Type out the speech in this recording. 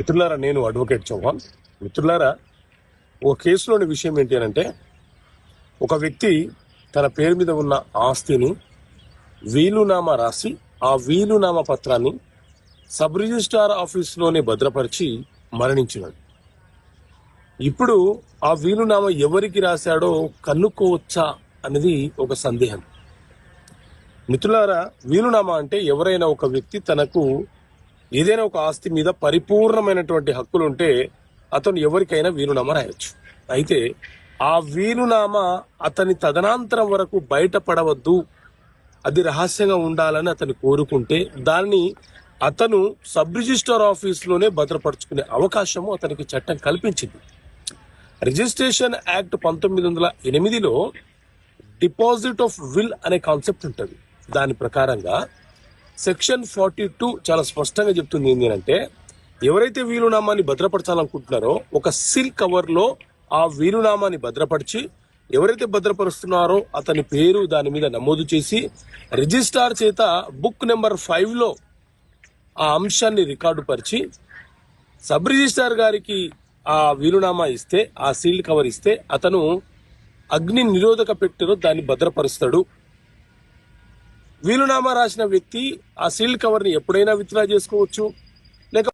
మిత్రులారా నేను అడ్వకేట్ చౌహాన్. మిత్రులారా ఓ కేసులోని విషయం ఏంటి అని అంటే ఒక వ్యక్తి తన పేరు మీద ఉన్న ఆస్తిని వీలునామా రాసి ఆ వీలునామా పత్రాన్ని సబ్ రిజిస్ట్రార్ ఆఫీస్లోనే భద్రపరిచి మరణించినాడు. ఇప్పుడు ఆ వీలునామా ఎవరికి రాశాడో కనుక్కోవచ్చా అనేది ఒక సందేహం. మిత్రులారా వీలునామా అంటే ఎవరైనా ఒక వ్యక్తి తనకు ఏదైనా ఒక ఆస్తి మీద పరిపూర్ణమైనటువంటి హక్కులు ఉంటే అతను ఎవరికైనా వీలునామా రాయొచ్చు. అయితే ఆ వీలునామా అతని తదనంతరం వరకు బయటపడవద్దు. అది రహస్యంగా ఉండాలని అతను కోరుకుంటే దాన్ని అతను సబ్ రిజిస్టర్ ఆఫీస్లోనే భద్రపరుచుకునే అవకాశము అతనికి చట్టం కల్పించింది. రిజిస్ట్రేషన్ యాక్ట్ పంతొమ్మిది వందల ఎనిమిదిలో డిపాజిట్ ఆఫ్ విల్ అనే కాన్సెప్ట్ ఉంటుంది. దాని ప్రకారంగా సెక్షన్ ఫార్టీ టూ చాలా స్పష్టంగా చెప్తుంది ఏంటి అంటే ఎవరైతే వీలునామాని భద్రపరచాలనుకుంటున్నారో ఒక సిల్ కవర్లో ఆ వీలునామాని భద్రపరిచి ఎవరైతే భద్రపరుస్తున్నారో అతని పేరు దాని మీద నమోదు చేసి రిజిస్ట్రార్ చేత బుక్ నెంబర్ ఫైవ్లో ఆ అంశాన్ని రికార్డు పరిచి సబ్ రిజిస్ట్రార్ గారికి ఆ వీలునామా ఇస్తే ఆ సీల్డ్ కవర్ ఇస్తే అతను అగ్ని నిరోధక పెట్టెలో దాన్ని భద్రపరుస్తాడు. వీలునామా రాసిన వ్యక్తి ఆ సీల్ కవర్ని ఎప్పుడైనా విత్డ్రా చేసుకోవచ్చు. లేక